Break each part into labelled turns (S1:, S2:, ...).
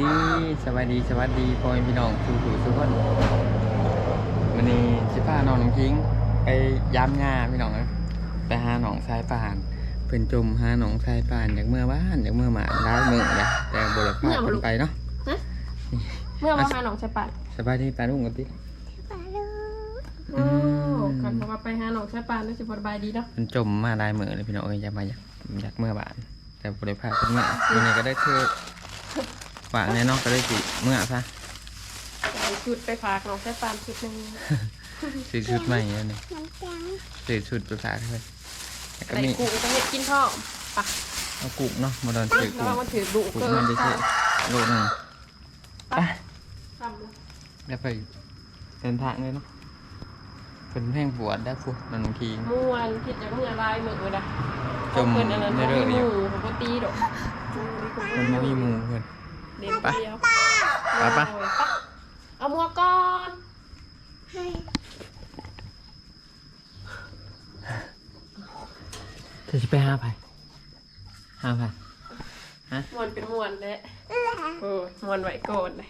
S1: ดีสบายดีสวัสดีพ่อแม่พี่น้องทุกผู้ทุกคนวันนี้สิพาน้องน้องพิงไปย้ำงาพี่น้องนะไปหาหนองทรายป่านเพิ่นจมหาหนองทรายป่านอยากเมื่อบ้านอยากเมื่อหมาร้ายมือเลยแต่บริพาเพิ่นไปเนาะ
S2: เมื่อมาหาหนองชะปัด
S1: สบายดีปานุ่งกันติ
S2: โอ้ก่อนเขามาไปหาหนองชะปัดน่าจะสบายดีเนาะ
S1: เพิ่นจมมาลายมือเลยพี่น้องเอ้ยอยากมาอยากอยากเมื่อบ้านแต่บริพาเพิ่นเมื่อวันนี้ก็ได้คือ ฝากแน่เนอกก็ได้สิเมื่อซะ
S2: เอาชุดไปฝากหนองชะปัดชุดหนึ่ง
S1: ซื้อชุดใหม่แล้วนี่
S3: น้ำจัง
S1: ซื้อชุดไปฝากเลยแล้วก็
S2: ใส่
S1: มี
S2: กุ้งต้องเห็ดกินพ่อปะ
S1: เอากุกเนาะมาโดนซื้อ
S2: แล้ว
S1: กุก
S2: มันถือดุ
S1: กุก
S2: เกิ
S1: มัน
S2: น
S1: ได้ซื้อโลหนึงไป
S2: ทำเลย
S1: แล้วไปเดินทางเลยเนาะเป็นเพลงปวดได้พวกนันที
S2: ม่วนผิดจากเมื่อลายมือนะ
S1: จม
S2: เพิ่นอันนั้น
S1: ใน
S2: เขา
S1: เรื่
S2: มี
S1: อง
S2: ห
S1: อยู่
S2: มูเขาก็ตีดอก
S1: มันไม่มีหมูเพื่อน
S2: เด่นเดียว
S1: ไปปะ
S2: โอ้ยเอามัวก่อน
S3: ให้
S1: เธอจะไปห้าไปห้าไป
S2: ม่วนเป็นม่วนแหละโอ้ยม่วนไหวโกนเลย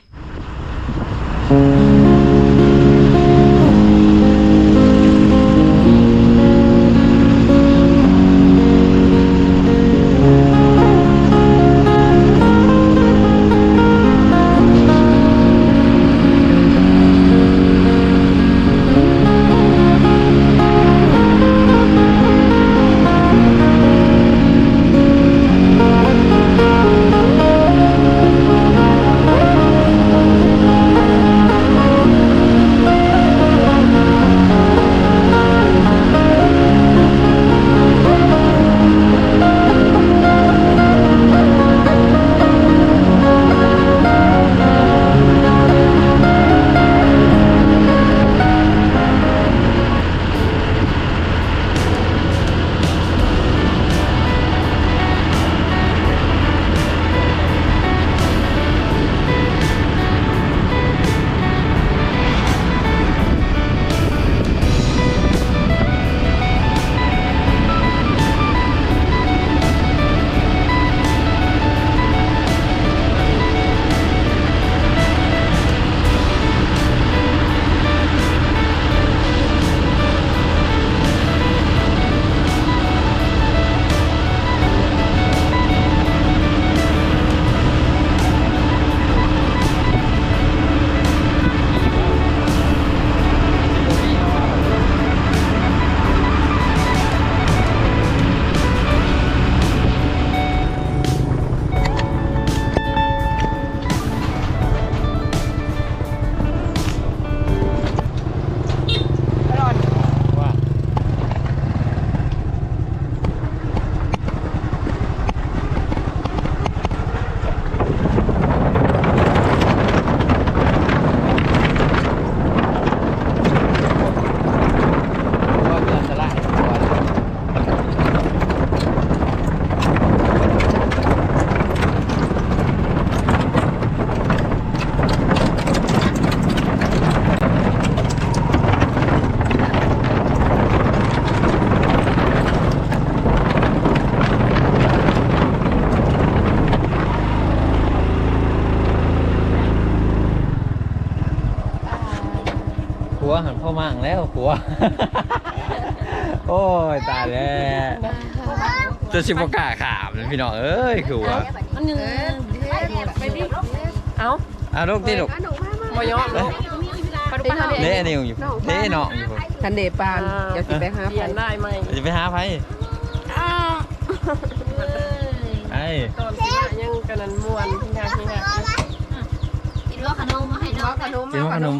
S1: ผัวหันเข้ามั่งแล้วผัว โอ้ยตายแล้วจะชิบกล้าขามเลยพี่น้องเอ้ยคือว่า
S2: อันหนึ่งไปดิเอา
S1: อะลูกที่ลูก
S2: มอยอมเนาะไปดูไปหา
S1: เล่
S2: เด็ก
S1: นิวอยู่เล่น้องอยู่ผม
S4: ทันเดปานเดี๋ยวสิไปหา
S2: เปลี่ยนได้ไหม
S1: จะไปหาไผไอ้
S2: ตอนที่ยังกันนั้นม่วนที่งานที่งาน
S3: กินว่าขนมมาให้น้อง
S4: ขนม
S1: กินว่าขนม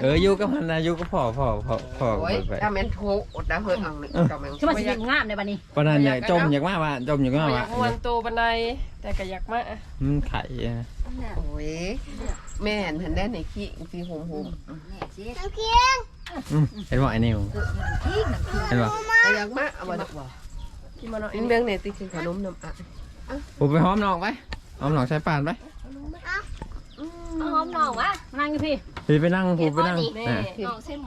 S1: เอออยู่กับมันนะอยู่กับพ่อพ่อพ่อพ่อ
S4: โอ้ย
S1: ไป
S4: ถ้าแม่นโทษนะเฮ้ยอังนี่ก็แม่น
S5: คือมันสิเป็นงามในบัดนี้
S1: ปานนั้นเนี่ยจมอยากมาว่าจมอยากมา
S2: อ
S1: ว่ายา
S2: กม่วนโตบันไดแต่ก็อยากมา
S1: มันไข่นะ
S4: โอ้ยแม่นเห็นได้ในขี้สีหอมหอม
S3: น้ำเคียง
S1: อืมเห็นบ่ไอ้นิวเห็นบ่
S4: แต่อยากมาเอามาดอกบ่
S2: กินมาหน่อย
S4: อินเบียงเนี่ยติกินขนมน้ำอะ
S1: ผมไปหอมน้องไปหอมน้องใช้ปานไป
S5: เอาหอมน้องวะนั่งอยู่พี่
S1: พี่ไปนั่งผมไปนั่ง
S2: แม่
S1: อะ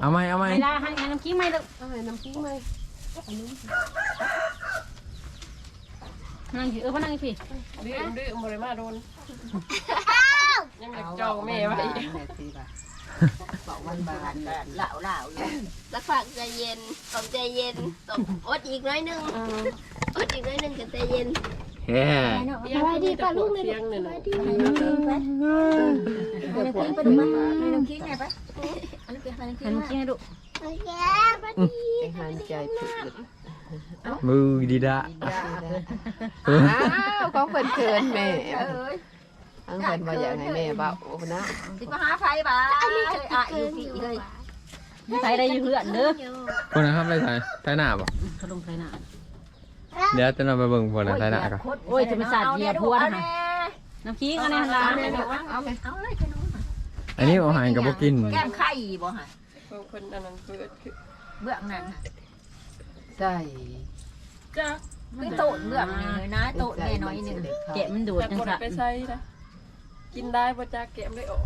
S1: เอาไหมเอาไหม
S5: ไม่ได้ให้ให้น้ำกิ้งไม่เลย
S4: เอาให้น้ำกิ้งไหม
S5: นั่งอยู่เออพนั่งอยู่พี่
S2: ดื้อดื้อบริมาโดนยังอยากจองแม่ไว้
S4: แม่สิว่าบอกวันบานเลย
S3: เหล่าเหล่าสักพักใจเย็นต้องใจเย็นต้องอดอีกน้อยหนึงอดอีกน้อยหนึงจะใจเย็น
S1: แฮ่
S2: สบายดีป้าลูกเลยเสียงเนี่ยนะ
S3: ไปดูมาไปน้ำคิงไงปะอันนี้เป็นอันนี้
S5: หันมากินให้ดู
S3: โอเค
S4: ไอ้หันใจผิด
S1: มือดีดะ
S4: อ้าวของเพิ่นเกินแม่ทั้งเพิ่นบ่อยากให้แม่เบานะ
S3: สิมาหาไฟบ้าอะอยู่พี่เลย
S5: ใส่ได้อยู่เพื่อนเด้อ
S1: คนนะครับไปใส่ใส่หน้าบ่
S5: เขาลงใส่หน้า
S1: เดี๋ยวจะนำไปเบิ่งคนใส่หน้ากัน
S5: โอ้ยจะไปสาดเหยียบพวนนะน้ำขิงอันนี้หันหล้าง
S3: เอาไหมเอาเลยขนม
S1: อันนี้เอาหายกับบ่กิน
S3: แก้มไข่บ่ฮะ
S2: บางคนอันนั้นเปิดคือ
S3: เบื้องนั้น
S4: ใส่
S2: จ้า
S3: ไม่โตเบื้องนี่เลยนะโตแน่น้อยหนึ่ง
S5: แกะมันดูด
S2: แต่
S5: จัง
S2: คน
S5: สัน
S2: ไปใส่นะกินได้บ่จ้าแกมได้ออก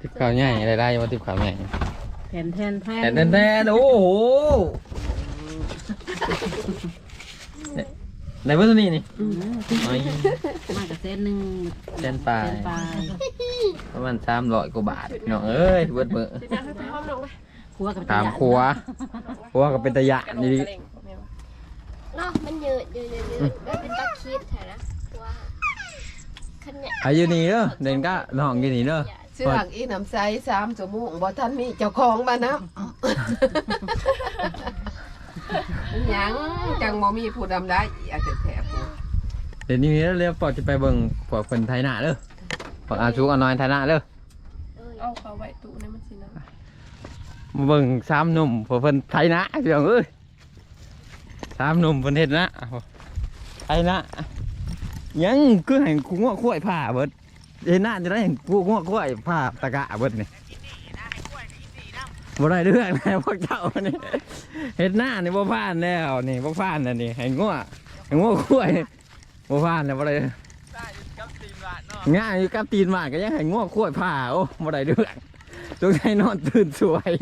S1: ติบข้าวใหญ่อะไรได้ว่าติบข้าวใหญ่
S5: แทนแทนแท
S1: แท
S5: น
S1: นแทนโอ้โห ไหนเบอร์ตัวนี้นี่
S5: อืม
S1: น้อย
S5: มากับเส้นหนึ่ง
S1: เส้นปลาย
S5: เส้นปลาย
S1: ประมาณสามร้อยกว่าบาทพี่น้องเอ้ยเบิดเบิด
S2: สิจ้าให้ไปห้องน้องไป
S5: ครัวกับ
S1: ตามครัวครัวก็เป็นตะยะ
S2: กระโด
S1: นี่
S2: ด
S1: ดิ
S2: กระเล่งแม่ว่า
S3: เนาะมันเยอะเยอะเยอะเยอะแล้วเป็นตะคิดแถนะว่าขันเนี่ย
S1: อายุนี่เด้อเด่นก็น้องอยู่นี่เด้อ
S4: เสื้ออีน้ำใส3ชั่วโมงบ่ทันมีเจ้าของมานํ หยังจังบ่มีผู้ดำได้อีกแท้ๆผู้
S1: เดี๋ยวนี้เด้อเรียกปอดจะไปเบิ่งพวกเพิ่นไทยหน้าเด้อพวกอาชุกอาน้อยไทยหน้าเด้อ
S2: เอาเขาไว้ตู้ในมันสินะ
S1: มาเบิ่งสามหนุ่มพวกเพิ่นไทยหน้าพี่น้องเอ้ยสามหนุ่มเพิ่นเฮ็ดหนะไทยหน้ายังคือให้กูง้อข้วยผ้าเบิดเฮ็ดหน้าจะได้ให้กูง้อข้วยผ้าตะกะเบิดนี่ บ่ได้เรื่องแล้วพวกเจ้านี่เฮ็ดหน้านี่บ่ผ่านแล้วนี่บ่ผ่านแล้วนี่ให้ง้อให้ง้อข้วยบ่ผ่านแล้วบ่ได้ง่ายอยู่กับตีนหมากก็ยังให้ง่วงขวดผ้าโอ้บ่ได้เรื่องต้องให้นอนตื่นสวย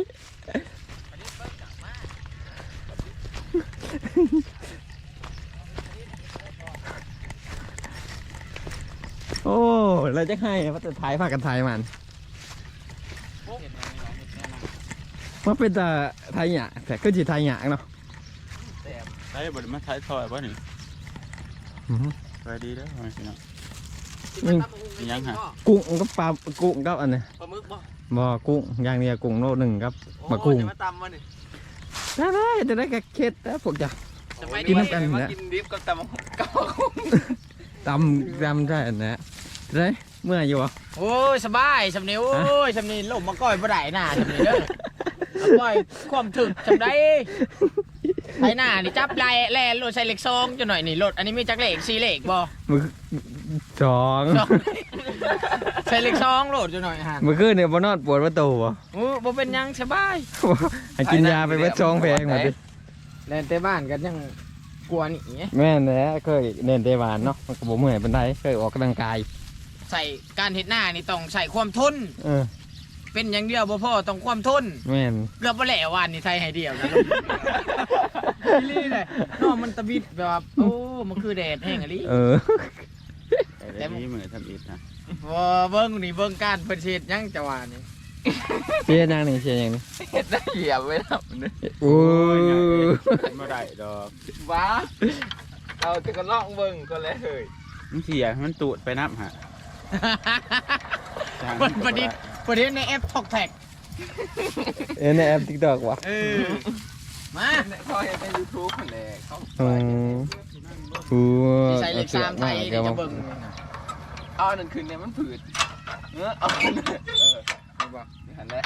S1: โอ้เราจะให้ว่าจะถ่ายผ้ากันถ่ายมัน ว่าเป็นแต่ไทยหยาแต่ก็จีไทยหยาเนาะ
S6: ได้บไดมาท้ายซอยป่ะนี่
S1: อื้อหือ
S6: ไปดีแล้วไพี่น้อง
S1: นี่
S6: มียังฮะ
S1: กุ้งกับปลากุ้งกับอันนี้
S6: ปลาหมึกบ่
S1: บ่กุ้งอย่างเดียวกุ้งโลหนึ่งครับมากุ้ง
S6: จะมาตำวะนี่
S1: ได้ได้จะได้กระเค็ดแล้วพวกจ้ะ
S6: จะไป
S1: กินน้ำกัน
S6: มา
S1: นะ
S6: กินดิบกับตำกับ
S1: ตำตำได้อันนะได้เมื่อยอยู่วะ
S7: โอ้ยสบายสำเนียโอ้ยสำเนียลมมาก้อยบ่ได้น่ะสำเนียเด้อ เอาก้อยความถึกจำได้ไอ้หน้านี่จับลายแล่รถใส่เหล็กซองจังหน่อยนี่รถอันนี้มีจักเหล็กสี่เหล็กบ่
S1: มือสอง
S7: ซองใส่เหล็กซองโหลดจังหน่อยฮะ
S1: เมื่อคืนเนี่ยบนนอนปวดประตูวะ
S7: โอ้บ่เป็นหยังสบาย
S1: ให้กินยาไปเวทซองแพงมาดิ
S7: แล่นแต่บ้านกันยังกลัวนี่ไง
S1: แม่นแหละเคยเล่นเตะบานเนาะมันก็บ่เมื่อยเป็นไดเคยออกกำลังกาย
S7: ใส่การเฮ็ดหน้านี่ต้องใส่ความทน
S1: เออ
S7: เป็นอย่างเดียวบ่พอต้องความทน
S1: แม่น
S7: เกือบบ่แล้ววันนี่ไทยให้เดียวนะอีหลีเลยน้อมันตะบิดแบบว่าโอ้มันคือแดดแห้งอะลิ
S1: เออ
S6: แต่นี้มือทำอิฐนะ
S7: บ่เบิ่งนี่เบิ่งการเพิ่นเฮ็ดหยังจะว่านี่
S1: เชียร์ยังนี่เชียร์ยังนี่
S6: เห็ดได้เหยียบไว้แล้วนี่
S1: โอ้ย
S6: ไม่ได้ดอก
S7: ว้าเอาแต่ก็ลองเบิ่งก็แล้วเฮ้ย
S6: มันเสียมันตูดไปน้ำฮะ
S7: เพิ่นประดิษฐ์ ประดิษฐ์ในแอป Talk Tag
S1: เอ็นในแอป TikTok วะ
S7: เออ มา
S6: พอเห็นในยูทูบคนแรกเขา
S1: อือโอ้
S7: สิใส่เลขสามไทยเดี๋ยวจะเบิ่ง
S6: เอาอันนั้นคืนเนี่ยมันผืดเออเอาอันนั้นเออเอาบ่นี่หันแล้ว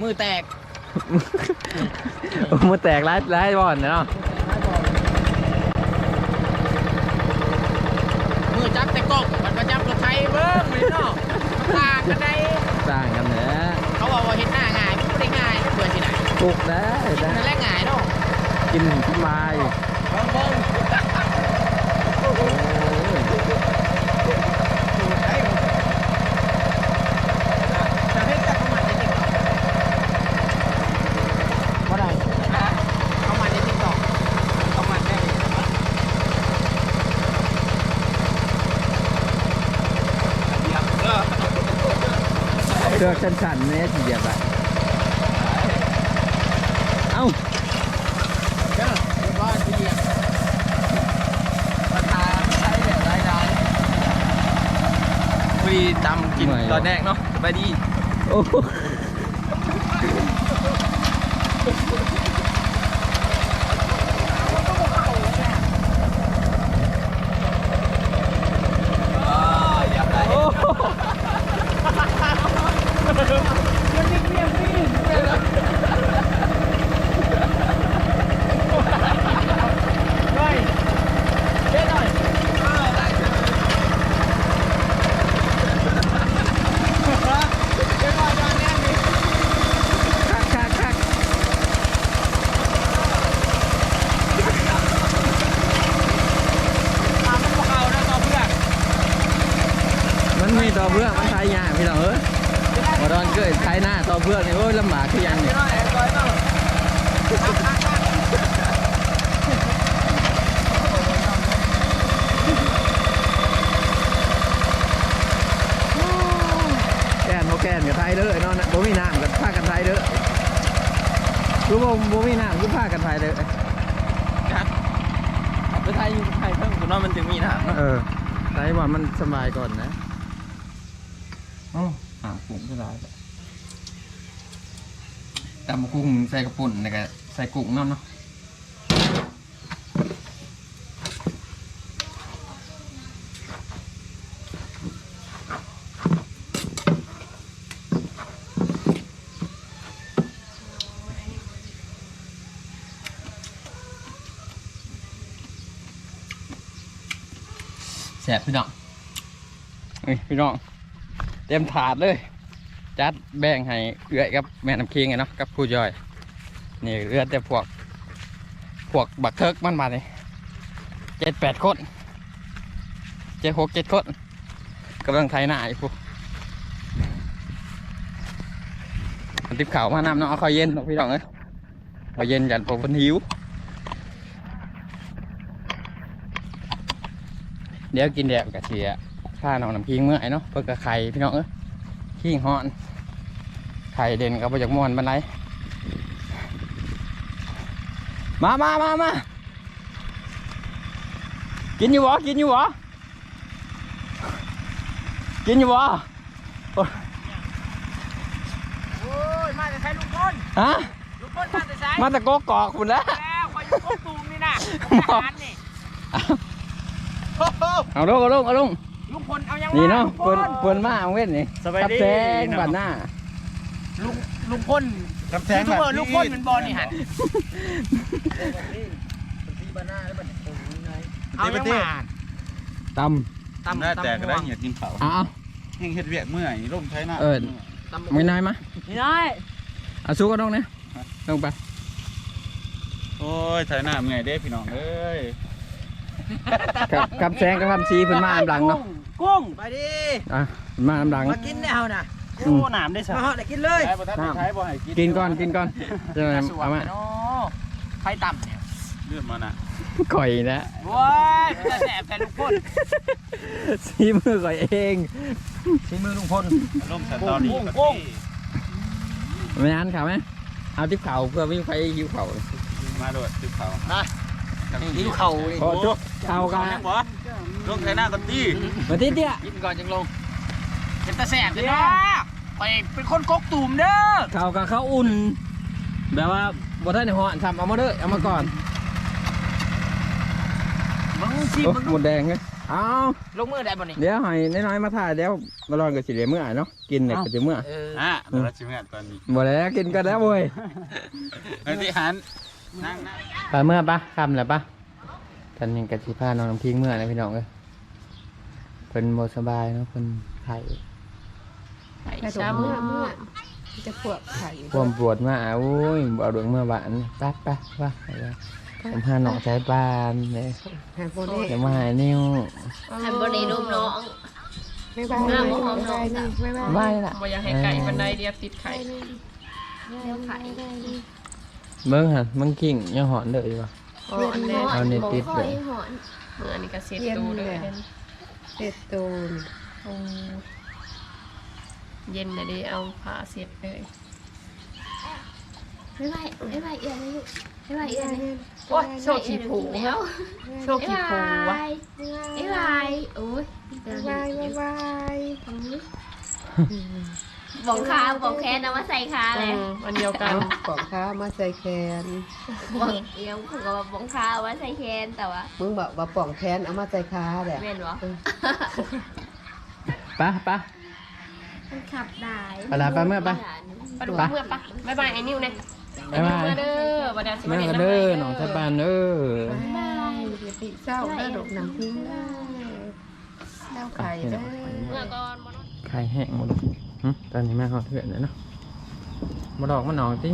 S7: มือแตก
S1: โอ้มาแตกร้ายร้ายบอลเนาะ
S7: มือจับแต่กล้อง มันมาจับรถไทยเบิ่งนี่เนาะมันต่างกันได้
S1: สร้างกันแหละ
S7: เขาบอกว่าเฮ็ดหน้าง่ายมันบ่ได้ง่ายมันเบื่อสิไหน
S1: ปลุกได้ได้
S7: นั่นแหละง่ายเนาะ
S1: กินสบาย
S7: เบิ่งเบิ่งจะเฮ็ดแต่ประมาณใน TikTok บ่ได้เข้ามาใน TikTok เข้ามาได้
S1: เชือก สั้นๆเนี่ยที่เหยียบอะเอ้า
S7: เด้อเรียบร้อยทีเดียว
S6: ราคาไม่ใช่แบบรายได้พอดีตำกินตอนแรกเนาะสบายดี
S1: โอ้โหโอ้โห
S7: เฮ้ยเจ๊หน่อยเจ๊หน่อยนอนแน่นดิ
S1: คักคักคัก
S7: ตามมันพวกเอานะต่อเพื่อน
S1: มันมีต่อเพื่อกมันใช้ยากพี่น้องเอ้ยมาดอนเกิดาเพื่อกนี่โอ้ยลำบากคือหยังนี่
S7: ยแอบร้อยเนา
S1: แกนโมแกนกับไทยเด้อเนาะนะบ่มีน้ำกับผ้ากันไทยเด้อรู้บ่บ่มีน้ำกับผ้ากันไทยเด้อ
S6: ไปไทยอยู่ไทยเพิ่มคุณว่ามันถึงมีน้ำเอ
S1: อไทยว่ามันสบายก่อนนะอ๋อหากุ้งก็ได้ ตำกุ้งใส่กระปุ่นแล้วก็ใส่กุ้งเนาะเนาะแสบพี่น้องเฮ้ยพี่น้อง เต็มถาดเลย จัดแบ่งให้เอื้อยกับแม่น้ำคิงไงเนาะกับผู้ย่อย นี่เรือแต่พวก พวกบักเทิกมันมาเนี่ยเจ็ดแปดคนเจ็ดหกเจ็ดคนกำลังไทยหน้าอยู่พวกมันติบข่ามาน้ำเนาะเอาข้าวเย็นเนาะพี่น้องเอ้ยข้าวเย็นยันพวกคนหิว เดี๋ยวกินแดดกะเสียข้าน้องน้ำพิงเมื่อยเนาะเพื่อกระไข่พี่น้องเอ้ย ขี้หอน ไข่เด่นกับประจักม่วนบันไดมามามามากินอยู่บ่กินอยู่บ่กินอยู่บ่
S7: โอ้ย มาแต่ใช้ลุงพล
S1: ฮะ
S7: ลุงพลมาแต่ใช้
S1: มาตะโกกอกคุณแล้ว
S7: แล้วคอยอยู่กบตูมนี่นะทหารนี่โอ้โห
S1: เอาลงเอาลงเอาลง
S7: ลุงพลเอายัง
S1: นี่เนาะ
S7: ลุงพ
S1: เปิ้น
S7: ล
S1: เปิ้นมาเอาเว้นนี่
S7: สบายดี
S1: ทับแซงบัดหน้า
S7: ลุงลุงพล
S6: กับแทง
S7: ยูทูบเบอร์ลุงพลเป็นบอลนี่ฮะเอายังมา
S1: ต
S7: ตำ
S6: น่า
S7: ตำ
S6: แต่ก็ได้
S7: ม่วง
S6: อยากกินเผาำ
S1: เอาเอา
S6: แห้งเฮ็ดเวียกเมื่อยร่มใช้หน้า
S1: เอิ้นไม่น้อยมะ
S7: นี่น้อย
S1: เอาสู้ก็ลงนะลงไป
S6: โอ้ยใช้หน้าเมื่อยเด้พี่น้องเอ้ย
S1: กับกับแซงกับคำซีเพิ่นมาอันหลังเนาะ
S7: กุ้งไปดิ
S1: อะเพิ่นมาอันหลัง
S7: มากินแนวน่ะ
S1: อืม
S7: โอ้หนามได้สิมาเหาะได้กินเลย
S6: ใช้บ่ทันได้ใช้บ่ให้กิน
S1: กินก่อนกินก่อนจะได้
S7: สว
S1: เอา
S7: ม
S1: มา
S7: เนาะไฟต่ำเนี่ย
S6: เลือดมันอะ
S1: ข่อยนะ
S7: โว้ยจะแสบแต่ลุงพล
S1: ซีมือข่อยเอง
S7: ใช้มือลุงพล
S6: ร่มสตอรี่
S7: กุ้งกุ้ง
S1: ไม่นานข่าวไหมเอาทิพเขาเพื่อไม่ไปหิวเขา
S6: มาโดดติดเผา
S7: หิวเข่าดิ
S1: พอจุกเอากัน
S6: แม่งบ่ ร่มใช้หน้ากันตี
S1: มาทิศเดีย
S7: กินก่อนจังลงเป็นตาแสบเลยนะไปเป็นคนกกตุ่มเด้อ
S1: เขากับเขาอุ่นแบบว่าบ่ได้ในหอนทำเอามาเด้อเอามาก่อน
S7: มึงชิม
S1: โอ้
S7: มึง
S1: หมดแดงเลยเอา
S7: ลงมือได้บ่นี่
S1: เดี๋ยวให้น้อยๆมาถ่ายเดี๋ยวมาลองกับสิเหลียเมื่อเนาะกินเนี่ยกับสิเมื่อ
S7: เออ
S6: อะเดี๋ยวเราชิมกันตอนนี้
S1: บ่แล้วกินกันแล้วเว้ย
S6: ไอ้ที่หันนั่งนั่ง
S1: ไปเมื่อปะคำแล้วปะตอนนี้กะสิพาน้องน้ำพิงเมื่อนะพี่น้องเอ้ยเพิ่นบ่สบายเนาะเพิ่นไข้
S2: ไข่ช้ำ
S4: เมื่อเมื่อจะปวดไข่
S1: ความปวดมาโอ้ยบ่เอาดวงเมื่อหวานไปไปว่าไปว่าผมพาน้องใช้บ้านเลย
S4: หายโบเด้
S1: เดี๋ยวมาหานิ้ว
S3: ทำบริรูปน้อง
S4: ไม่บาย
S3: หน้าบ่
S4: ไม่
S3: หอม
S4: บายนี่ไม่บาย
S1: ไม่ล่ะ
S2: บ่อยากให้ไก่บันไดเดียวติดไข่
S3: เลี้ยวไข่
S1: เบิ่งหั่นมันกิ่งยังหอนเด้ออยู่ว่ะ
S2: โอ้อันแรก
S1: เอานี่ติด
S3: บ่
S1: เล
S3: ค่อย
S1: ย
S3: หอน
S2: เมื่ออันนี้ก็เซ็ตตูเลย
S4: เป็ดตูน
S2: โอ้เย็นเลยดิเอาผ้าเสร็จเลย
S3: ไม่ไหวไม่ไหวเอียนเลยลูกไม่ไหวเอียนเลย
S2: โอ้ยโชคขี้ผู
S3: แล้ว
S2: โชคขี้ผูวะ
S3: ไม่ไหวโอ้ยเดี๋ยว
S4: บาย
S3: นี้
S4: บาย
S3: บอกขาบอกแคนเอามาใส่ขาเลย
S2: อืมอันเดียวกัน
S4: เอาของข้ามาใส่แคน
S3: บอกเอียวผมก็บอกขาเอามาใส่แคนแต่ว่า
S4: มึงบอกว่าป่องแคนเอามาใส่ขาแหละ
S3: เว้นวะ
S1: ไปไป
S3: มันขับได้
S1: ไปละไปเมื่อไป
S2: ไปดูเมื่อปะบ๊ายบายไอ้นิวเนี่ย
S1: บ๊ายบาย
S2: เมื่อเด้อวันเดียวสิ
S1: เมื่อ
S2: มา
S1: กัน
S2: เด้
S1: เด้อ
S2: อ
S1: หนองสายปานเด้อ
S4: บายอย่าติเศร้าเด้อดอกหนังพิงเด้อแล้วไข่เด้อ
S2: เมื่อก่อนบ่เนาะ
S1: ไข่แห้งหมดเลยหึ ตอนนี้แม่เขาเถื่อนเลยเนาะมาดอกมันหนองที่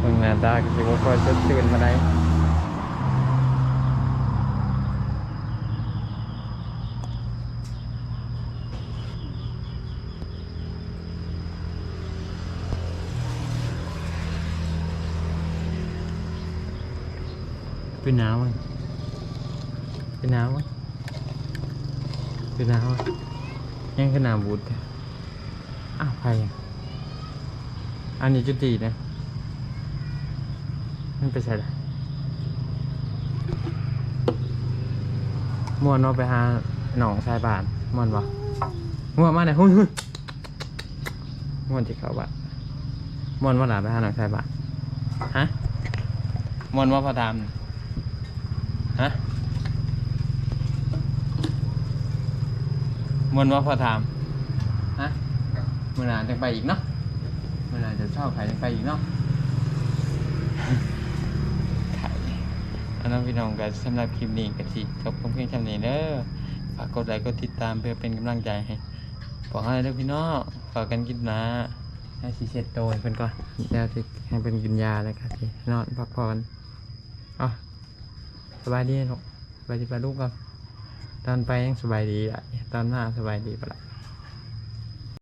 S1: เบิ่งหน้าตาก็สิว่าคอยสดชื่นมาได้เป็นหนาวมั้ยเป็นหนาวมั้ยเป็นหนาวมั้ ยังขนาดบูดอ้าวใครอันนี้จุดดีนะมันไปใส่ละม่วนเนาไปหาหนองชายบานม่วนบ่ม่วนมาไหนหุ้ยม่วนที่เขาบ้านม่วนว่าหลาไปหาหนองชายบานฮะม่วนว่าพอตามฮะ ม่วนว่าพอถามฮะมื่อหนานจะไปอีกเนาะมื่อหนานจะชอบใครจะไปอีกเนาะไข่อันนั้นพี่น้องกันสำหรับคลิปนี้ก็สิจบเพียงเท่านี้เด้อฝากกดไลค์กดติดตามเพื่อเป็นกำลังใจให้บอกให้เด้อพี่น้องฝากกันกินนะให้สีเช็ดโตวให้เพิ่นก่อนแล้วที่ให้เป็นกินยาแล้วก็ที่นอนพักผ่อนเอ๋อสบายดีเนาะสบายดีปะลูกก่อน ตอนไปยังสบายดีอะตอนมาสบายดีปะล่ะ